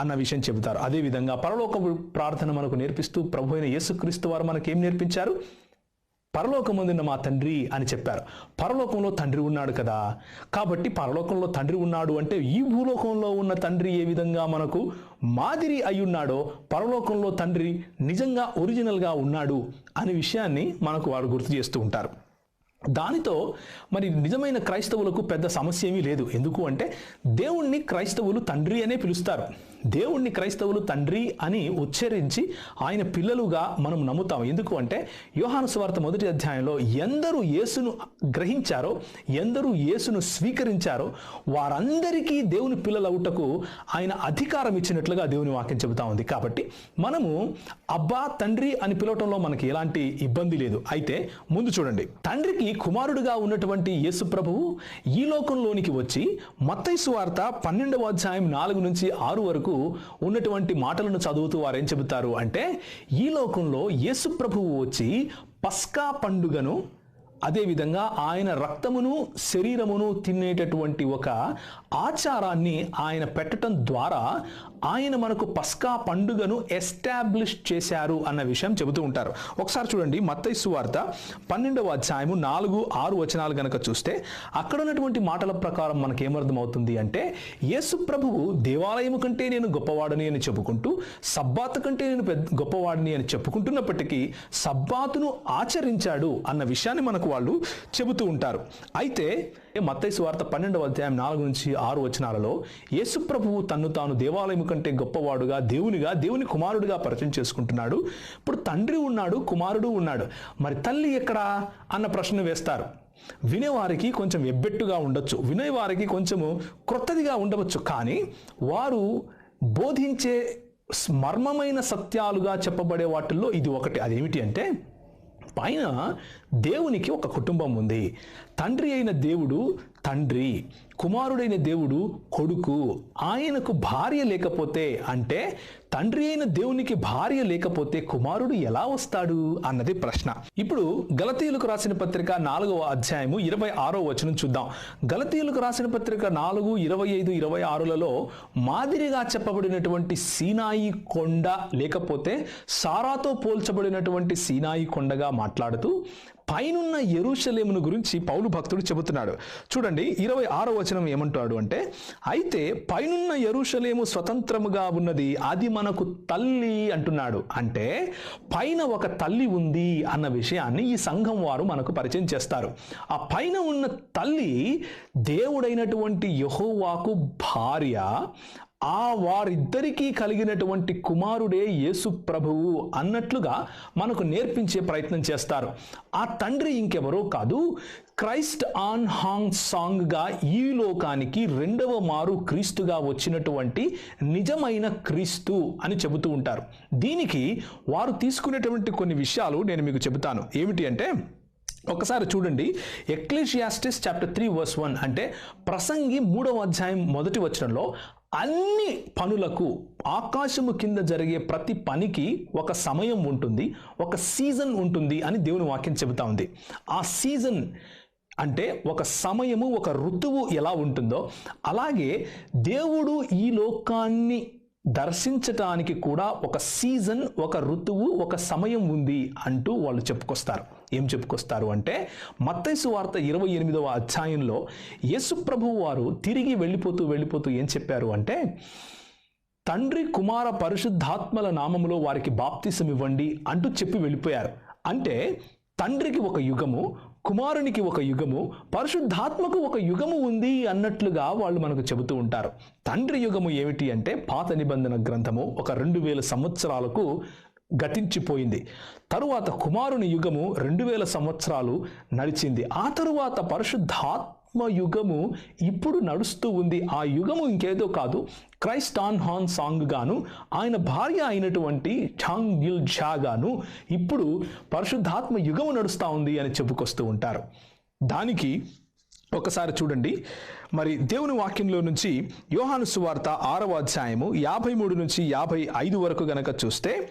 అన్న విషయం చెబుతారు. అదేవిధంగా పరలోక ప్రార్థన మనకు నేర్పిస్తూ ప్రభు అయిన యేసుక్రీస్తు వారు మనకు ఏం నేర్పించారు? పరలోకముందున్న మా తండ్రి అని చెప్పారు. పరలోకంలో తండ్రి ఉన్నాడు కదా. కాబట్టి పరలోకంలో తండ్రి ఉన్నాడు అంటే ఈ భూలోకంలో ఉన్న తండ్రి ఏ విధంగా మనకు మాదిరి అయి ఉన్నాడో పరలోకంలో తండ్రి నిజంగా ఒరిజినల్గా ఉన్నాడు అనే విషయాన్ని మనకు వారు గుర్తు చేస్తూ ఉంటారు. దానితో మరి నిజమైన క్రైస్తవులకు పెద్ద సమస్య ఏమీ లేదు. ఎందుకు అంటే దేవుణ్ణి క్రైస్తవులు తండ్రి అనే పిలుస్తారు. దేవుణ్ణి క్రైస్తవులు తండ్రి అని ఉచ్చరించి ఆయన పిల్లలుగా మనం నమ్ముతాం. ఎందుకు అంటే యోహాను మొదటి అధ్యాయంలో ఎందరూ యేసును గ్రహించారో ఎందరూ యేసును స్వీకరించారో వారందరికీ దేవుని పిల్లలవుటకు ఆయన అధికారం ఇచ్చినట్లుగా దేవుని వాక్యం చెబుతా ఉంది. కాబట్టి మనము అబ్బా తండ్రి అని పిలవటంలో మనకి ఎలాంటి ఇబ్బంది లేదు. అయితే ముందు చూడండి. తండ్రికి కుమారుడుగా ఉన్నటువంటి యేసు ప్రభువు ఈ లోకంలోనికి వచ్చి మత్తైసు వార్త పన్నెండవ అధ్యాయం నాలుగు నుంచి ఆరు వరకు ఉన్నటువంటి మాటలను చదువుతూ వారు ఏం చెబుతారు అంటే ఈ లోకంలో యేసు ప్రభువు వచ్చి పస్కా పండుగను అదేవిధంగా ఆయన రక్తమును శరీరమును తినేటటువంటి ఒక ఆచారాన్ని ఆయన పెట్టడం ద్వారా ఆయన మనకు పస్కా పండుగను ఎస్టాబ్లిష్ చేశారు అన్న విషయం చెబుతూ ఉంటారు. ఒకసారి చూడండి మత్తైసు వార్త పన్నెండవ అధ్యాయము నాలుగు ఆరు వచనాలు కనుక చూస్తే అక్కడ ఉన్నటువంటి మాటల ప్రకారం మనకు ఏమర్థమవుతుంది అంటే యేసు ప్రభువు దేవాలయము కంటే నేను గొప్పవాడని అని చెప్పుకుంటూ సబ్బాత్ కంటే నేను పెద్ద గొప్పవాడిని అని చెప్పుకుంటున్నప్పటికీ సబ్బాతును ఆచరించాడు అన్న విషయాన్ని మనకు వాళ్ళు చెబుతూ ఉంటారు. అయితే మత్తైసు వార్త పన్నెండవ అధ్యాయం నాలుగు నుంచి ఆరు వచనాలలో యేసుప్రభువు తన్ను తాను దేవాలయం కంటే గొప్పవాడుగా దేవునిగా దేవుని కుమారుడిగా పరిచయం చేసుకుంటున్నాడు. ఇప్పుడు తండ్రి ఉన్నాడు కుమారుడు ఉన్నాడు. మరి తల్లి ఎక్కడా? అన్న ప్రశ్న వేస్తారు. వినేవారికి కొంచెం ఎబ్బెట్టుగా ఉండొచ్చు వినేవారికి కొంచెము క్రొత్తదిగా ఉండవచ్చు. కానీ వారు బోధించే మర్మమైన సత్యాలుగా చెప్పబడే వాటిల్లో ఇది ఒకటి. అదేమిటి అంటే పైన దేవునికి ఒక కుటుంబం ఉంది. తండ్రి అయిన దేవుడు తండ్రి కుమారుడైన దేవుడు కొడుకు ఆయనకు భార్య లేకపోతే అంటే తండ్రి అయిన దేవునికి భార్య లేకపోతే కుమారుడు ఎలా వస్తాడు? అన్నది ప్రశ్న. ఇప్పుడు గలతీయులకు రాసిన పత్రిక నాలుగవ అధ్యాయము ఇరవై ఆరో వచనం చూద్దాం. గలతీయులకు రాసిన పత్రిక నాలుగు ఇరవై ఐదు ఇరవై ఆరులలో మాదిరిగా చెప్పబడినటువంటి సీనాయి కొండ లేకపోతే సారాతో పోల్చబడినటువంటి సీనాయి కొండగా మాట్లాడుతూ పైనున్న ఎరుషలేమును గురించి పౌలు భక్తుడు చెబుతున్నాడు. చూడండి ఇరవై ఆరో వచనం ఏమంటాడు అంటే అయితే పైనున్న ఎరుషలేము స్వతంత్రముగా ఉన్నది అది మనకు తల్లి అంటున్నాడు. అంటే పైన ఒక తల్లి ఉంది అన్న విషయాన్ని ఈ సంఘం వారు మనకు పరిచయం చేస్తారు. ఆ పైన ఉన్న తల్లి దేవుడైనటువంటి యహోవాకు భార్య ఆ వారిద్దరికీ కలిగినటువంటి కుమారుడే యేసు ప్రభువు అన్నట్లుగా మనకు నేర్పించే ప్రయత్నం చేస్తారు. ఆ తండ్రి ఇంకెవరో కాదు క్రైస్ట్ ఆన్ హాంగ్ సాంగ్గా ఈ లోకానికి రెండవ మారు క్రీస్తుగా వచ్చినటువంటి నిజమైన క్రీస్తు అని చెబుతూ ఉంటారు. దీనికి వారు తీసుకునేటువంటి కొన్ని విషయాలు నేను మీకు చెబుతాను. ఏమిటి అంటే ఒకసారి చూడండి Ecclesiastes chapter three verse one అంటే ప్రసంగి మూడవ అధ్యాయం మొదటి వచనంలో అన్ని పనులకు ఆకాశము కింద జరిగే ప్రతి పనికి ఒక సమయం ఉంటుంది ఒక సీజన్ ఉంటుంది అని దేవుని వాక్యం చెబుతా ఉంది. ఆ సీజన్ అంటే ఒక సమయము ఒక ఋతువు ఎలా ఉంటుందో అలాగే దేవుడు ఈ లోకాన్ని దర్శించటానికి కూడా ఒక సీజన్ ఒక ఋతువు ఒక సమయం ఉంది అంటూ వాళ్ళు చెప్పుకొస్తారు. ఏం చెప్పుకొస్తారు అంటే మత్తైసు వార్త ఇరవై ఎనిమిదవ అధ్యాయంలో యేసు ప్రభువు వారు తిరిగి వెళ్ళిపోతూ వెళ్ళిపోతూ ఏం చెప్పారు అంటే తండ్రి కుమార పరిశుద్ధాత్మల నామములో వారికి బాప్తిసం ఇవ్వండి అంటూ చెప్పి వెళ్ళిపోయారు. అంటే తండ్రికి ఒక యుగము కుమారునికి ఒక యుగము పరిశుద్ధాత్మకు ఒక యుగము ఉంది అన్నట్లుగా వాళ్ళు మనకు చెబుతూ ఉంటారు. తండ్రి యుగము ఏమిటి అంటే పాత నిబంధన గ్రంథము ఒక రెండు వేల సంవత్సరాలకు గతించిపోయింది. తరువాత కుమారుని యుగము రెండు వేల సంవత్సరాలు నడిచింది. ఆ తరువాత పరిశుద్ధాత్మ యుగము ఇప్పుడు నడుస్తూ ఉంది. ఆ యుగము ఇంకేదో కాదు. క్రైస్ట్ ఆన్ హాన్ సాంగ్ గాను ఆయన భార్య అయినటువంటి ఛాంగ్ గిల్ ఝా గాను ఇప్పుడు పరిశుద్ధాత్మ యుగము నడుస్తూ ఉంది అని చెప్పుకొస్తూ ఉంటారు. దానికి ఒకసారి చూడండి. మరి దేవుని వాక్యంలో నుంచి యోహాను సువార్త ఆరవ అధ్యాయము యాభై మూడు నుంచి యాభై ఐదు వరకు గనక చూస్తే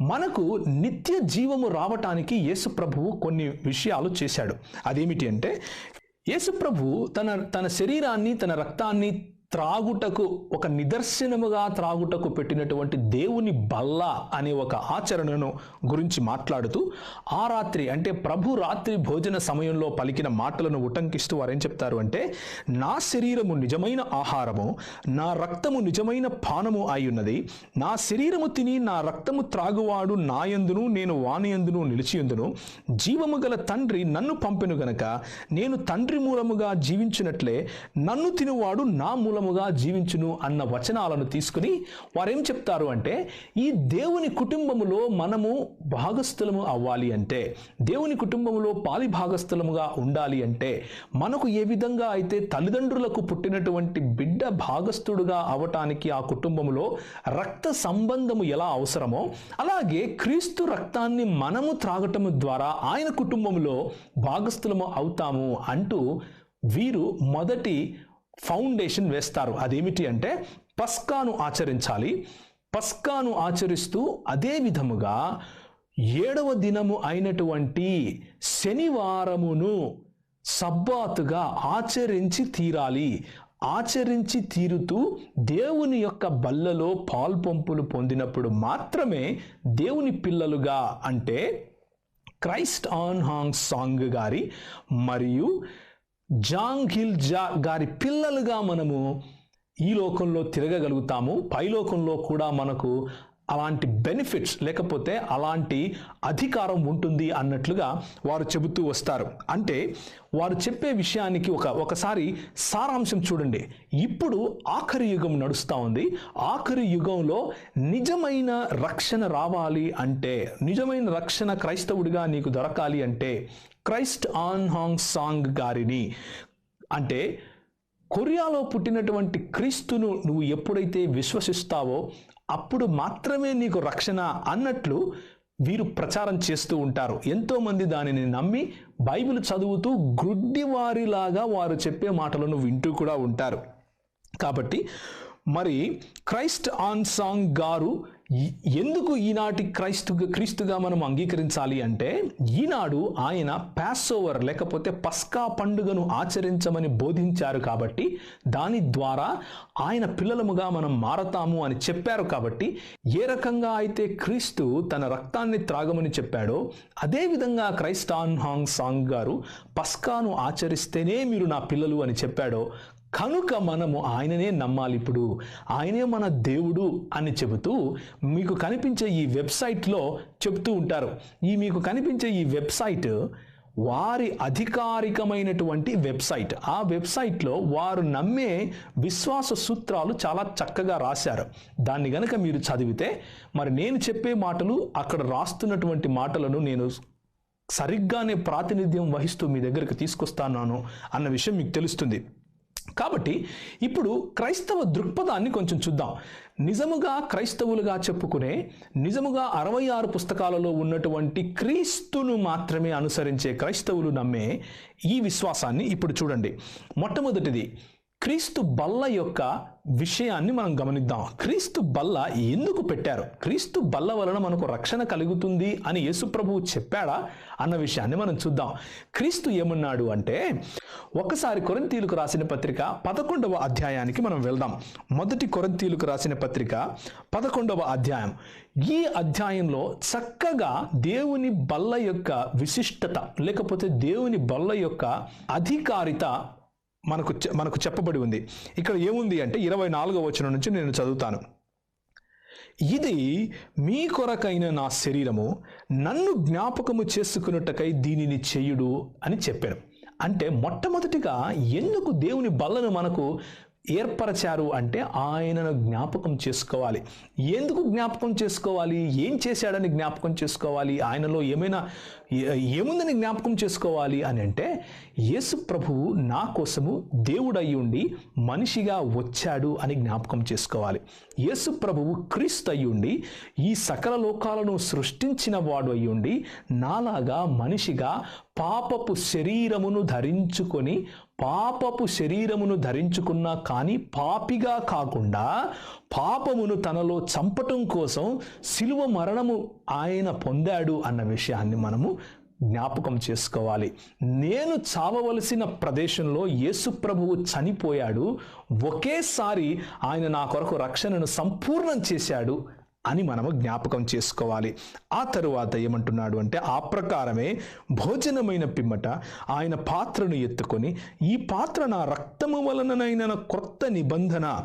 మనకు నిత్య జీవము రావటానికి యేసుప్రభువు కొన్ని విషయాలు చేశాడు. అదేమిటి అంటే యేసుప్రభు తన తన శరీరాన్ని తన రక్తాన్ని త్రాగుటకు ఒక నిదర్శనముగా త్రాగుటకు పెట్టినటువంటి దేవుని బల్ల అనే ఒక ఆచరణను గురించి మాట్లాడుతూ ఆ రాత్రి అంటే ప్రభు రాత్రి భోజన సమయంలో పలికిన మాటలను ఉటంకిస్తూ వారేం చెప్తారు అంటే నా శరీరము నిజమైన ఆహారము నా రక్తము నిజమైన పానము అయి నా శరీరము తిని నా రక్తము త్రాగువాడు నాయందును నేను వానియందును నిలిచియందును జీవము గల తండ్రి నన్ను పంపెను గనక నేను తండ్రి మూలముగా జీవించినట్లే నన్ను తినువాడు నా మూలముగా జీవించును అన్న వచనాలను తీసుకుని వారేం చెప్తారు అంటే ఈ దేవుని కుటుంబములో మనము భాగస్థులము అవ్వాలి అంటే దేవుని కుటుంబములో పాలి భాగస్థులముగా ఉండాలి అంటే మనకు ఏ విధంగా అయితే తల్లిదండ్రులకు పుట్టినటువంటి బిడ్డ భాగస్థుడుగా అవటానికి ఆ కుటుంబములో రక్త సంబంధము ఎలా అవసరమో అలాగే క్రీస్తు రక్తాన్ని మనము త్రాగటము ద్వారా ఆయన కుటుంబములో భాగస్థులము అవుతాము అంటూ వీరు మొదటి ఫౌండేషన్ వేస్తారు. అదేమిటి అంటే పస్కాను ఆచరించాలి. పస్కాను ఆచరిస్తూ అదే విధముగా ఏడవ దినము అయినటువంటి శనివారమును సబ్బాతుగా ఆచరించి తీరాలి. ఆచరించి తీరుతూ దేవుని యొక్క బల్లలో పాల్పంపులు పొందినప్పుడు మాత్రమే దేవుని పిల్లలుగా అంటే క్రైస్ట్ ఆన్ హాంగ్ సాంగ్ గారి మరియు జాంగ్ హిల్ జా గారి పిల్లలుగా మనము ఈ లోకంలో తిరగగలుగుతాము. పైలోకంలో కూడా మనకు అలాంటి బెనిఫిట్స్ లేకపోతే అలాంటి అధికారం ఉంటుంది అన్నట్లుగా వారు చెబుతూ వస్తారు. అంటే వారు చెప్పే విషయానికి ఒక ఒకసారి సారాంశం చూడండి. ఇప్పుడు ఆఖరి యుగం నడుస్తూ ఉంది. ఆఖరి యుగంలో నిజమైన రక్షణ రావాలి అంటే నిజమైన రక్షణ క్రైస్తవుడిగా నీకు దొరకాలి అంటే క్రైస్ట్ ఆన్ హాంగ్ సాంగ్ గారిని. అంటే కొరియాలో పుట్టినటువంటి క్రీస్తును నువ్వు ఎప్పుడైతే విశ్వసిస్తావో అప్పుడు మాత్రమే నీకు రక్షణ అన్నట్లు వీరు ప్రచారం చేస్తూ ఉంటారు. ఎంతోమంది దానిని నమ్మి బైబిల్ చదువుతూ గ్రుడ్డివారిలాగా వారు చెప్పే మాటలను వింటూ కూడా ఉంటారు. కాబట్టి మరి క్రైస్ట్ ఆన్ సాంగ్ గారు ఎందుకు ఈనాటి క్రైస్తు క్రీస్తుగా మనం అంగీకరించాలి అంటే ఈనాడు ఆయన పాస్ ఓవర్ లేకపోతే పస్కా పండుగను ఆచరించమని బోధించారు కాబట్టి దాని ద్వారా ఆయన పిల్లలముగా మనం మారతాము అని చెప్పారు కాబట్టి ఏ రకంగా అయితే క్రీస్తు తన రక్తాన్ని త్రాగమని చెప్పాడో అదేవిధంగా క్రైస్టాన్ హాంగ్ సాంగ్ గారు పస్కాను ఆచరిస్తేనే మీరు నా పిల్లలు అని చెప్పాడో కనుక మనము ఆయననే నమ్మాలి ఇప్పుడు. ఆయనే మన దేవుడు అని చెబుతూ మీకు కనిపించే ఈ వెబ్సైట్లో చెబుతూ ఉంటారు. ఈ మీకు కనిపించే ఈ వెబ్సైట్ వారి అధికారికమైనటువంటి వెబ్సైట్. ఆ వెబ్సైట్లో వారు నమ్మే విశ్వాస సూత్రాలు చాలా చక్కగా రాశారు. దాన్ని గనక మీరు చదివితే మరి నేను చెప్పే మాటలు అక్కడ రాస్తున్నటువంటి మాటలను నేను సరిగ్గానే ప్రాతినిధ్యం వహిస్తూ మీ దగ్గరికి తీసుకొస్తాను అన్న విషయం మీకు తెలుస్తుంది. కాబట్టి ఇప్పుడు క్రైస్తవ దృక్పథాన్ని కొంచెం చూద్దాం. నిజముగా క్రైస్తవులుగా చెప్పుకునే నిజముగా అరవై ఆరు పుస్తకాలలో ఉన్నటువంటి క్రీస్తును మాత్రమే అనుసరించే క్రైస్తవులు నమ్మే ఈ విశ్వాసాన్ని ఇప్పుడు చూడండి. మొట్టమొదటిది క్రీస్తు బల్ల యొక్క విషయాన్ని మనం గమనిద్దాం. క్రీస్తు బల్ల ఎందుకు పెట్టారు? క్రీస్తు బల్ల వలన మనకు రక్షణ కలుగుతుంది అని యేసుప్రభువు చెప్పాడా అన్న విషయాన్ని మనం చూద్దాం. క్రీస్తు ఏమన్నాడు అంటే ఒకసారి కొరంతీలకు రాసిన పత్రిక పదకొండవ అధ్యాయానికి మనం వెళ్దాం. మొదటి కొరంతీలకు రాసిన పత్రిక పదకొండవ అధ్యాయం. ఈ అధ్యాయంలో చక్కగా దేవుని బల్ల యొక్క విశిష్టత లేకపోతే దేవుని బల్ల యొక్క అధికారిత మనకు చె- మనకు చెప్పబడి ఉంది. ఇక్కడ ఏముంది అంటే ఇరవై నాలుగో వచనం నుంచి నేను చదువుతాను. ఇది మీ కొరకైన నా శరీరము నన్ను జ్ఞాపకము చేసుకున్నట్టుకై దీనిని చేయుడు అని చెప్పాను అంటే మొట్టమొదటిగా ఎందుకు దేవుని బల్లను మనకు ఏర్పరచారు అంటే ఆయనను జ్ఞాపకం చేసుకోవాలి. ఎందుకు జ్ఞాపకం చేసుకోవాలి? ఏం చేశాడని జ్ఞాపకం చేసుకోవాలి? ఆయనలో ఏమైనా ఏముందని జ్ఞాపకం చేసుకోవాలి అని అంటే యేసు ప్రభువు నా కోసము దేవుడై ఉండి మనిషిగా వచ్చాడు అని జ్ఞాపకం చేసుకోవాలి. యేసు ప్రభువు క్రీస్తు అయి ఉండి ఈ సకల లోకాలను సృష్టించిన వాడు అయ్యుండి నాలాగా మనిషిగా పాపపు శరీరమును ధరించుకొని పాపపు శరీరమును ధరించుకున్నా కానీ పాపిగా కాకుండా పాపమును తనలో చంపటం కోసం శిలువ మరణము ఆయన పొందాడు అన్న విషయాన్ని మనము జ్ఞాపకం చేసుకోవాలి. నేను చావవలసిన ప్రదేశంలో యేసు ప్రభువు చనిపోయాడు. ఒకేసారి ఆయన నా కొరకు రక్షణను సంపూర్ణం చేశాడు. అని మనము జ్ఞాపకం చేసుకోవాలి. ఆ తరువాత ఏమంటున్నాడు అంటే ఆ ప్రకారమే భోజనమైన పిమ్మట ఆయన పాత్రను ఎత్తుకొని ఈ పాత్ర నా రక్తము వలననైన క్రొత్త నిబంధన.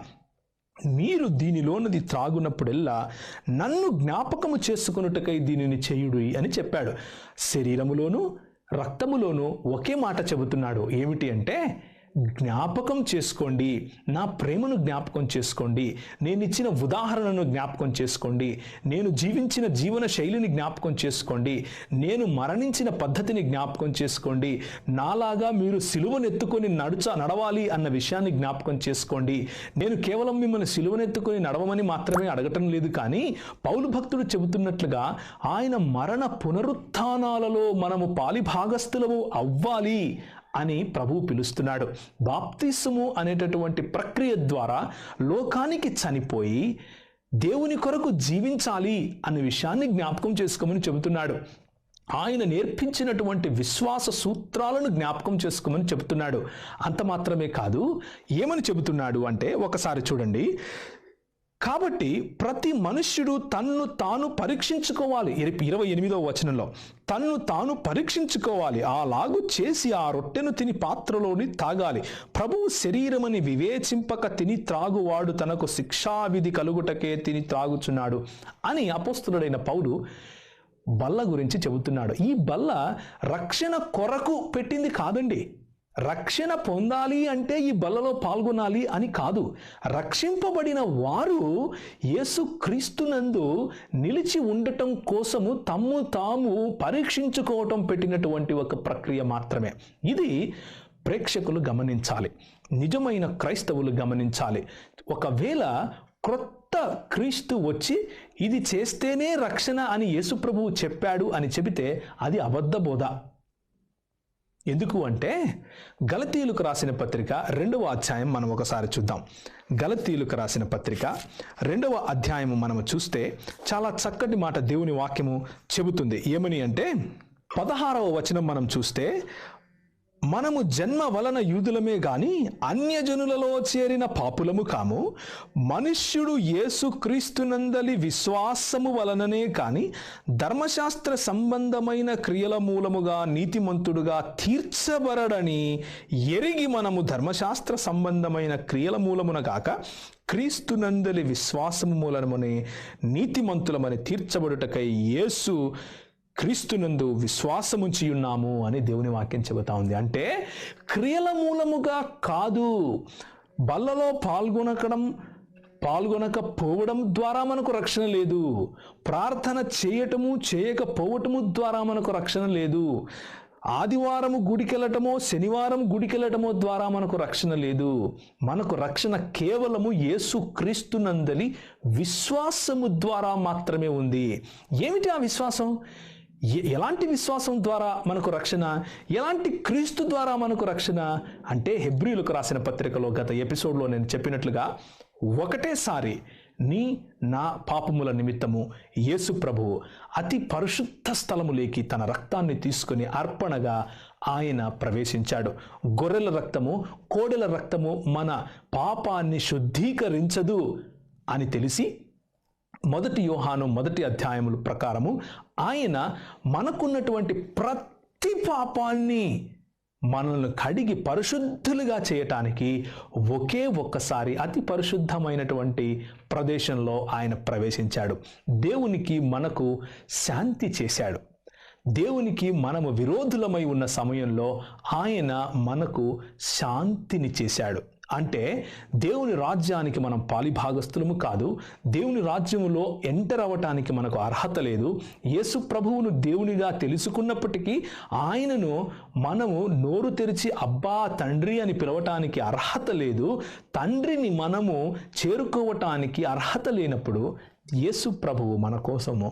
మీరు దీనిలోనది త్రాగునప్పుడెల్లా నన్ను జ్ఞాపకము చేసుకున్నట్టుకై దీనిని చేయుడు అని చెప్పాడు. శరీరములోను రక్తములోను ఒకే మాట చెబుతున్నాడు. ఏమిటి అంటే జ్ఞాపకం చేసుకోండి. నా ప్రేమను జ్ఞాపకం చేసుకోండి. నేను ఇచ్చిన ఉదాహరణను జ్ఞాపకం చేసుకోండి. నేను జీవించిన జీవన శైలిని జ్ఞాపకం చేసుకోండి. నేను మరణించిన పద్ధతిని జ్ఞాపకం చేసుకోండి. నాలాగా మీరు సిలువనెత్తుకొని నడుచ నడవాలి అన్న విషయాన్ని జ్ఞాపకం చేసుకోండి. నేను కేవలం మిమ్మల్ని సిలువనెత్తుకొని నడవమని మాత్రమే అడగటం లేదు కానీ పౌలు భక్తుడు చెబుతున్నట్లుగా ఆయన మరణ పునరుత్థానాలలో మనము పాలిభాగస్థులము అవ్వాలి అని ప్రభువు పిలుస్తున్నాడు. బాప్తిసము అనేటటువంటి ప్రక్రియ ద్వారా లోకానికి చనిపోయి దేవుని కొరకు జీవించాలి అనే విషయాన్ని జ్ఞాపకం చేసుకోమని చెబుతున్నాడు. ఆయన నేర్పించినటువంటి విశ్వాస సూత్రాలను జ్ఞాపకం చేసుకోమని చెబుతున్నాడు. అంత మాత్రమే కాదు ఏమని చెబుతున్నాడు అంటే ఒకసారి చూడండి. కాబట్టి ప్రతి మనుష్యుడు తన్ను తాను పరీక్షించుకోవాలి. ఇరవై ఎనిమిదవ వచనంలో తన్ను తాను పరీక్షించుకోవాలి. అలాగు చేసి ఆ రొట్టెను తిని పాత్రలోని తాగాలి. ప్రభువు శరీరమని వివేచింపక తిని త్రాగువాడు తనకు శిక్షావిధి కలుగుటకే తిని త్రాగుచున్నాడు అని అపోస్తుడైన పౌలు బల్ల గురించి చెబుతున్నాడు. ఈ బల్ల రక్షణ కొరకు పెట్టింది కాదండి. రక్షణ పొందాలి అంటే ఈ బల్లలో పాల్గొనాలి అని కాదు. రక్షింపబడిన వారు యేసు క్రీస్తునందు నిలిచి ఉండటం కోసము తమ్ము తాము పరీక్షించుకోవటం పెట్టినటువంటి ఒక ప్రక్రియ మాత్రమే. ఇది ప్రేక్షకులు గమనించాలి. నిజమైన క్రైస్తవులు గమనించాలి. ఒకవేళ క్రొత్త క్రీస్తు వచ్చి ఇది చేస్తేనే రక్షణ అని యేసుప్రభువు చెప్పాడు అని చెబితే అది అబద్ధ బోధ ఎందుకు అంటే గలతీయులకు రాసిన పత్రిక రెండవ అధ్యాయం మనం ఒకసారి చూద్దాం. గలతీయులకు రాసిన పత్రిక రెండవ అధ్యాయము మనము చూస్తే చాలా చక్కటి మాట దేవుని వాక్యము చెబుతుంది. ఏమని అంటే పదహారవ వచనం మనం చూస్తే మనము జన్మ వలన యూదులమే గాని అన్యజనులలో చేరిన పాపులము కాము. మనుష్యుడు యేసుక్రీస్తునందలి విశ్వాసము వలననే కాని ధర్మశాస్త్ర సంబంధమైన క్రియల మూలముగా నీతిమంతుడుగా తీర్చబరడని ఎరిగి మనము ధర్మశాస్త్ర సంబంధమైన క్రియల మూలమున కాక క్రీస్తునందలి విశ్వాసము మూలమునే నీతిమంతులమని తీర్చబడుటకై యేసు క్రీస్తునందు విశ్వాసముంచి ఉన్నాము అని దేవుని వాక్యం చెబుతా ఉంది. అంటే క్రియల మూలముగా కాదు బల్లలో పాల్గొనకడం పాల్గొనకపోవడం ద్వారా మనకు రక్షణ లేదు. ప్రార్థన చేయటము చేయకపోవటము ద్వారా మనకు రక్షణ లేదు. ఆదివారము గుడికెళ్ళటమో శనివారం గుడికెళ్ళటమో ద్వారా మనకు రక్షణ లేదు. మనకు రక్షణ కేవలము యేసు క్రీస్తునందలి విశ్వాసము ద్వారా మాత్రమే ఉంది. ఏమిటి ఆ విశ్వాసం? ఎలాంటి విశ్వాసం ద్వారా మనకు రక్షణ? ఎలాంటి క్రీస్తు ద్వారా మనకు రక్షణ? అంటే హెబ్రిలకు రాసిన పత్రికలో గత ఎపిసోడ్లో నేను చెప్పినట్లుగా ఒకటేసారి నీ నా పాపముల నిమిత్తము యేసు ప్రభువు అతి పరిశుద్ధ స్థలములేకి తన రక్తాన్ని తీసుకుని అర్పణగా ఆయన ప్రవేశించాడు. గొర్రెల రక్తము కోడెల రక్తము మన పాపాన్ని శుద్ధీకరించదు అని తెలిసి మొదటి యోహాను మొదటి అధ్యాయముల ప్రకారము ఆయన మనకున్నటువంటి ప్రతి పాపాన్ని మనల్ని కడిగి పరిశుద్ధులుగా చేయటానికి ఒకే ఒక్కసారి అతి పరిశుద్ధమైనటువంటి ప్రదేశంలో ఆయన ప్రవేశించాడు. దేవునికి మనకు శాంతి చేశాడు. దేవునికి మనము విరోధులమై ఉన్న సమయంలో ఆయన మనకు శాంతిని చేశాడు. అంటే దేవుని రాజ్యానికి మనం పాలిభాగస్థులము కాదు దేవుని రాజ్యములో ఎంటర్ అవ్వటానికి మనకు అర్హత లేదు. యేసు ప్రభువును దేవునిగా తెలుసుకున్నప్పటికీ ఆయనను మనము నోరు తెరిచి అబ్బా తండ్రి అని పిలవటానికి అర్హత లేదు. తండ్రిని మనము చేరుకోవటానికి అర్హత లేనప్పుడు యేసు ప్రభువు మన కోసము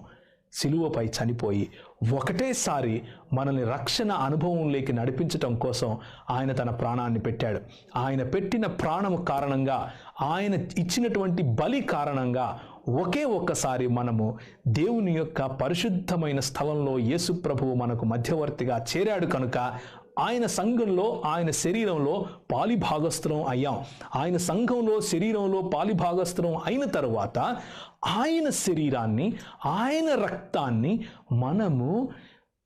సిలువపై చనిపోయి ఒకటేసారి మనల్ని రక్షణ అనుభవంలోకి నడిపించటం కోసం ఆయన తన ప్రాణాన్ని పెట్టాడు. ఆయన పెట్టిన ప్రాణము కారణంగా ఆయన ఇచ్చినటువంటి బలి కారణంగా ఒకే ఒక్కసారి మనము దేవుని యొక్క పరిశుద్ధమైన స్థలంలో యేసు ప్రభువు మనకు మధ్యవర్తిగా చేరాడు కనుక ఆయన సంఘంలో ఆయన శరీరంలో పాలిభాగస్థులం అయ్యాం. ఆయన సంఘంలో శరీరంలో పాలిభాగస్థులం అయిన తర్వాత ఆయన శరీరాన్ని ఆయన రక్తాన్ని మనము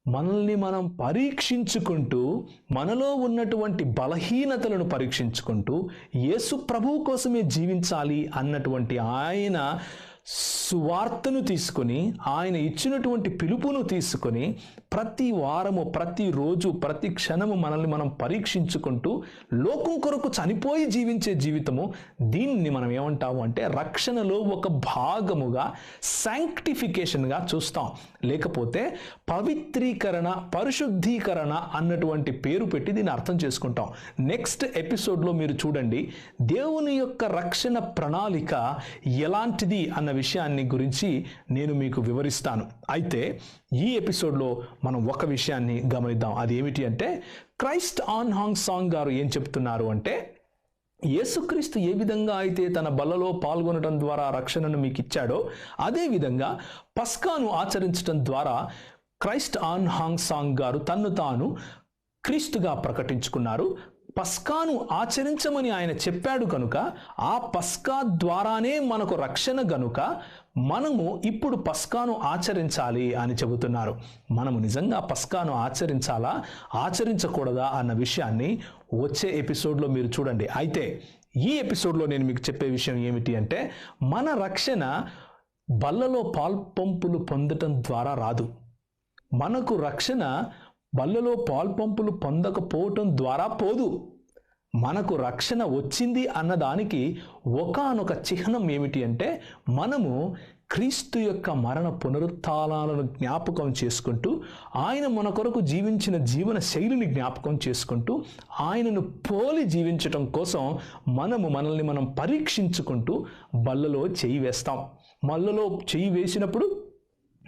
మనల్ని మనం పరీక్షించుకుంటూ మనలో ఉన్నటువంటి బలహీనతలను పరీక్షించుకుంటూ యేసు ప్రభువు కోసమే జీవించాలి అన్నటువంటి ఆయన సువార్తను తీసుకొని ఆయన ఇచ్చినటువంటి పిలుపును తీసుకొని ప్రతి వారము ప్రతిరోజు ప్రతి క్షణము మనల్ని మనం పరీక్షించుకుంటూ లోకం కొరకు చనిపోయి జీవించే జీవితము దీన్ని మనం ఏమంటాము అంటే రక్షణలో ఒక భాగముగా శాంక్టిఫికేషన్గా చూస్తాం. లేకపోతే పవిత్రీకరణ పరిశుద్ధీకరణ అన్నటువంటి పేరు పెట్టి దీన్ని అర్థం చేసుకుంటాం. నెక్స్ట్ ఎపిసోడ్లో మీరు చూడండి దేవుని యొక్క రక్షణ ప్రణాళిక ఎలాంటిది అన్న విషయాన్ని గురించి నేను మీకు వివరిస్తాను. అయితే ఈ ఎపిసోడ్లో మనం ఒక విషయాన్ని గమనిద్దాం. అది ఏమిటి అంటే క్రైస్ట్ ఆన్ హాంగ్ సాంగ్ గారు ఏం చెప్తున్నారు అంటే యేసుక్రీస్తు ఏ విధంగా అయితే తన బలలో పాల్గొనడం ద్వారా రక్షణను మీకు ఇచ్చాడో అదేవిధంగా పస్కాను ఆచరించడం ద్వారా క్రైస్ట్ ఆన్ హాంగ్ సాంగ్ గారు తన్ను తాను క్రీస్తుగా ప్రకటించుకున్నారు. పస్కాను ఆచరించమని ఆయన చెప్పాడు కనుక ఆ పస్కా ద్వారానే మనకు రక్షణ గనుక మనము ఇప్పుడు పస్కాను ఆచరించాలి అని చెబుతున్నారు. మనము నిజంగా పస్కాను ఆచరించాలా ఆచరించకూడదా అన్న విషయాన్ని వచ్చే ఎపిసోడ్లో మీరు చూడండి. అయితే ఈ ఎపిసోడ్లో నేను మీకు చెప్పే విషయం ఏమిటి అంటే మన రక్షణ బల్లలో పాల్పంపులు పొందటం ద్వారా రాదు. మనకు రక్షణ బల్లలో పాల్పంపులు పొందకపోవటం ద్వారా పోదు. మనకు రక్షణ వచ్చింది అన్నదానికి ఒకానొక చిహ్నం ఏమిటి అంటే మనము క్రీస్తు యొక్క మరణ పునరుత్థానాలను జ్ఞాపకం చేసుకుంటూ ఆయన మన కొరకు జీవించిన జీవన శైలిని జ్ఞాపకం చేసుకుంటూ ఆయనను పోలి జీవించటం కోసం మనము మనల్ని మనం పరీక్షించుకుంటూ బల్లలో చేయి వేస్తాం. మల్లలో చేయి వేసినప్పుడు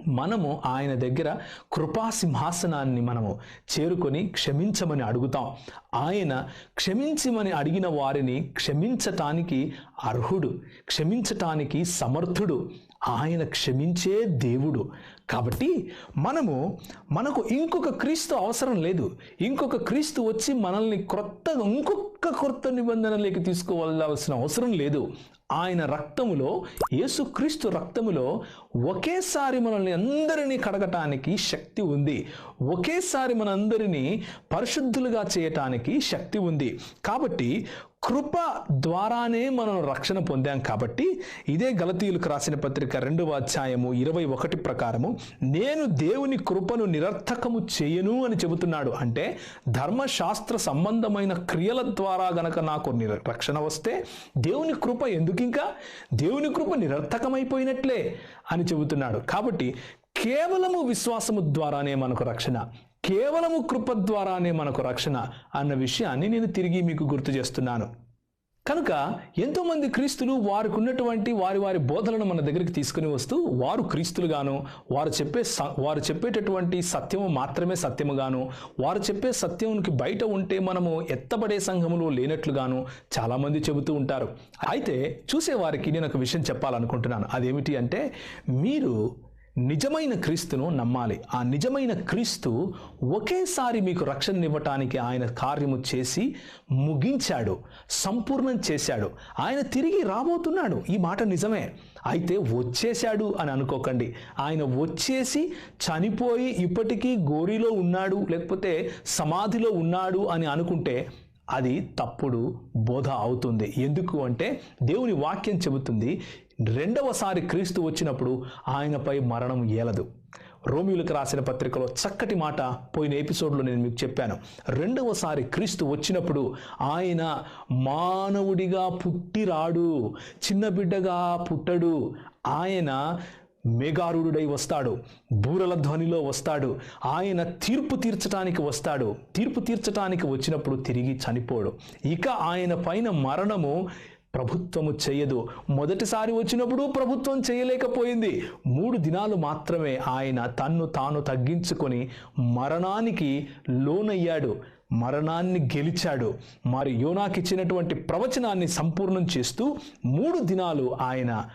మనము ఆయన దగ్గర కృపా సింహాసనాన్ని మనము చేరుకొని క్షమించమని అడుగుతాం. ఆయన క్షమించమని అడిగిన వారిని క్షమించటానికి అర్హుడు క్షమించటానికి సమర్థుడు. ఆయన క్షమించే దేవుడు. కాబట్టి మనము మనకు ఇంకొక క్రీస్తు అవసరం లేదు. ఇంకొక క్రీస్తు వచ్చి మనల్ని క్రొత్త ఇంకొక క్రొత్త నిబంధనలోకి తీసుకువెళ్ళాల్సిన అవసరం లేదు. ఆయన రక్తములో యేసుక్రీస్తు రక్తములో ఒకేసారి మనల్ని అందరినీ కడగటానికి శక్తి ఉంది. ఒకేసారి మనందరినీ పరిశుద్ధులుగా చేయటానికి శక్తి ఉంది. కాబట్టి కృప ద్వారానే మనం రక్షణ పొందాం కాబట్టి ఇదే గలతీయులకు రాసిన పత్రిక రెండవ అధ్యాయము ఇరవై ఒకటి ప్రకారము నేను దేవుని కృపను నిరర్థకము చేయను అని చెబుతున్నాడు. అంటే ధర్మశాస్త్ర సంబంధమైన క్రియల ద్వారా గనక నాకు నిర రక్షణ వస్తే దేవుని కృప ఎందుకు ఇంకా దేవుని కృప నిరర్థకమైపోయినట్లే అని చెబుతున్నాడు. కాబట్టి కేవలము విశ్వాసము ద్వారానే మనకు రక్షణ. కేవలము కృప ద్వారానే మనకు రక్షణ అన్న విషయాన్ని నేను తిరిగి మీకు గుర్తు చేస్తున్నాను. కనుక ఎంతోమంది క్రీస్తులు వారికి ఉన్నటువంటి వారి వారి బోధలను మన దగ్గరికి తీసుకుని వస్తూ వారు క్రీస్తులుగాను వారు చెప్పే వారు చెప్పేటటువంటి సత్యము మాత్రమే సత్యముగాను వారు చెప్పే సత్యంకి బయట ఉంటే మనము ఎత్తబడే సంఘములో లేనట్లుగాను చాలామంది చెబుతూ ఉంటారు. అయితే చూసేవారికి నేను ఒక విషయం చెప్పాలనుకుంటున్నాను. అదేమిటి అంటే మీరు నిజమైన క్రీస్తును నమ్మాలి. ఆ నిజమైన క్రీస్తు ఒకేసారి మీకు రక్షణ ఇవ్వటానికి ఆయన కార్యము చేసి ముగించాడు సంపూర్ణం చేశాడు. ఆయన తిరిగి రాబోతున్నాడు. ఈ మాట నిజమే. అయితే వచ్చేశాడు అని అనుకోకండి. ఆయన వచ్చేసి చనిపోయి ఇప్పటికీ గోరిలో ఉన్నాడు లేకపోతే సమాధిలో ఉన్నాడు అని అనుకుంటే అది తప్పుడు బోధ అవుతుంది. ఎందుకు అంటే దేవుని వాక్యం చెబుతుంది రెండవసారి క్రీస్తు వచ్చినప్పుడు ఆయనపై మరణం ఏలదు. రోమిలకు రాసిన పత్రికలో చక్కటి మాట పోయిన ఎపిసోడ్లో నేను మీకు చెప్పాను. రెండవసారి క్రీస్తు వచ్చినప్పుడు ఆయన మానవుడిగా పుట్టిరాడు చిన్న బిడ్డగా పుట్టడు. ఆయన మేఘారుడై వస్తాడు బూరల ధ్వనిలో వస్తాడు ఆయన తీర్పు తీర్చటానికి వస్తాడు. తీర్పు తీర్చటానికి వచ్చినప్పుడు తిరిగి చనిపోడు. ఇక ఆయన పైన మరణము ప్రభుత్వము చేయదు. మొదటిసారి వచ్చినప్పుడు ప్రభుత్వం చేయలేకపోయింది. మూడు దినాలు మాత్రమే ఆయన తన్ను తాను తగ్గించుకొని మరణానికి లోనయ్యాడు. మరణాన్ని గెలిచాడు. మరి యోనాకిచ్చినటువంటి ప్రవచనాన్ని సంపూర్ణం చేస్తూ మూడు దినాలు ఆయన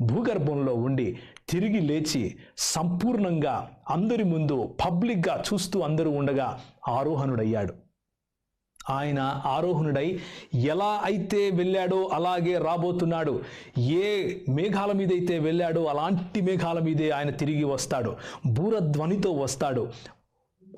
భూగర్భంలో ఉండి తిరిగి లేచి సంపూర్ణంగా అందరి ముందు పబ్లిక్గా చూస్తూ అందరూ ఉండగా ఆరోహణుడయ్యాడు. ఆయన ఆరోహణుడై ఎలా అయితే వెళ్ళాడో అలాగే రాబోతున్నాడు. ఏ మేఘాల మీద అయితే వెళ్ళాడో అలాంటి మేఘాల మీదే ఆయన తిరిగి వస్తాడు. బూరధ్వనితో వస్తాడు.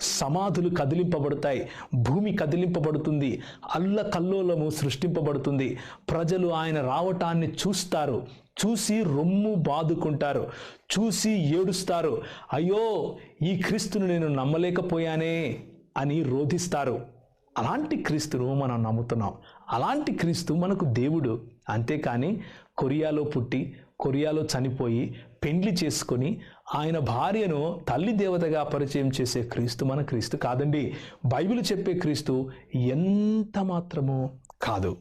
సమాధులు కదిలింపబడతాయి. భూమి కదిలింపబడుతుంది. అల్ల కల్లోలము సృష్టింపబడుతుంది. ప్రజలు ఆయన రావటాన్ని చూస్తారు. చూసి రొమ్ము బాదుకుంటారు. చూసి ఏడుస్తారు. అయ్యో ఈ క్రీస్తును నేను నమ్మలేకపోయానే అని రోధిస్తారు. అలాంటి క్రీస్తును మనం నమ్ముతున్నాం. అలాంటి క్రీస్తు మనకు దేవుడు. అంతేకాని కొరియాలో పుట్టి కొరియాలో చనిపోయి పెండ్లి చేసుకొని ఆయన భార్యను తల్లి దేవతగా పరిచయం చేసే క్రీస్తు మన క్రీస్తు కాదండి. బైబిల్ చెప్పే క్రీస్తు ఎంత మాత్రమూ కాదు.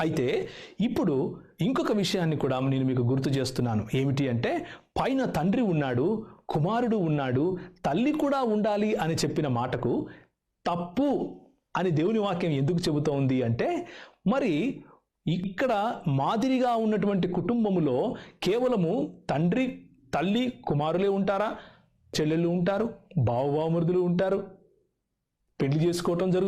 అయితే ఇప్పుడు ఇంకొక విషయాన్ని కూడా నేను మీకు గుర్తు చేస్తున్నాను. ఏమిటి అంటే పైన తండ్రి ఉన్నాడు కుమారుడు ఉన్నాడు తల్లి కూడా ఉండాలి అని చెప్పిన మాటకు తప్పు అని దేవుని వాక్యం ఎందుకు చెబుతోంది అంటే మరి ఇక్కడ మాదిరిగా ఉన్నటువంటి కుటుంబములో కేవలము తండ్రి తల్లి కుమారులే ఉంటారా? చెల్లెళ్ళు ఉంటారు బావబావమరుదులు ఉంటారు. పెళ్ళి చేసుకోవటం జరుగుతుంది